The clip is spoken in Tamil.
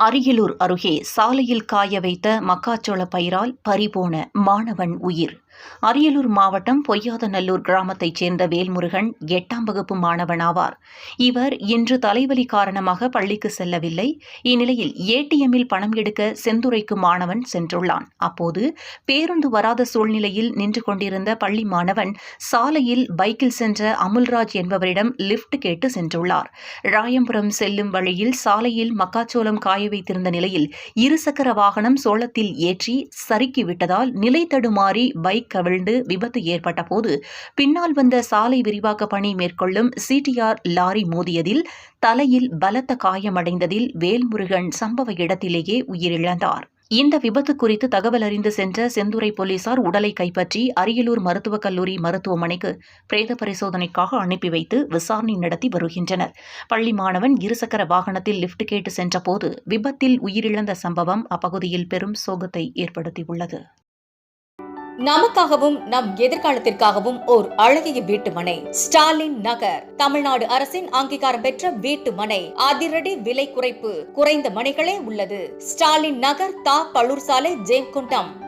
அரியலூர் அருகே சாலையில் காய வைத்த மக்காச்சோள பயிரால் பறிபோன மாணவன் உயிர். அரியலூர் மாவட்டம் பொய்யாதநல்லூர் கிராமத்தைச் சேர்ந்த வேல்முருகன் எட்டாம் வகுப்பு மாணவனாவார். இவர் இன்று தலைவலி காரணமாக பள்ளிக்கு செல்லவில்லை. இந்நிலையில் ஏடிஎம்மில் பணம் எடுக்க செந்துறைக்கு மாணவன் சென்றுள்ளான். அப்போது பேருந்து வராத சூழ்நிலையில் நின்று கொண்டிருந்த பள்ளி மாணவன் சாலையில் பைக்கில் சென்ற அமுல்ராஜ் என்பவரிடம் லிஃப்ட் கேட்டு சென்றுள்ளார். ராயம்புரம் செல்லும் வழியில் சாலையில் மக்காச்சோளம் காய வைத்திருந்த நிலையில் இருசக்கர வாகனம் சோளத்தில் ஏற்றி சறுக்கி விட்டதால் நிலை தடுமாறி பைக் கவிழ்ந்து விபத்து ஏற்பட்ட போது பின்னால் வந்த சாலை விரிவாக்க பணி மேற்கொள்ளும் சிடிஆர் லாரி மோதியதில் தலையில் பலத்த காயமடைந்ததில் வேல்முருகன் சம்பவ இடத்திலேயே உயிரிழந்தார். இந்த விபத்து குறித்து தகவல் அறிந்து சென்ற செந்துறை போலீசார் உடலை கைப்பற்றி அரியலூர் மருத்துவக் கல்லூரி மருத்துவமனைக்கு பிரேத பரிசோதனைக்காக அனுப்பி வைத்து விசாரணை நடத்தி வருகின்றனர். பள்ளி மாணவன் இருசக்கர வாகனத்தில் லிஃப்ட் கேட்டு சென்றபோது விபத்தில் உயிரிழந்த சம்பவம் அப்பகுதியில் பெரும் சோகத்தை ஏற்படுத்தியுள்ளது. நமக்காகவும் நம் எதிர்காலத்திற்காகவும் ஓர் அழகிய வீட்டு மனை ஸ்டாலின் நகர். தமிழ்நாடு அரசின் அங்கீகாரம் பெற்ற வீட்டு மனை அதிரடி விலை குறைப்பு குறைந்த மனைகளே உள்ளது. ஸ்டாலின் நகர் தா. பழூர் சாலை ஜெயங்கொண்டம்.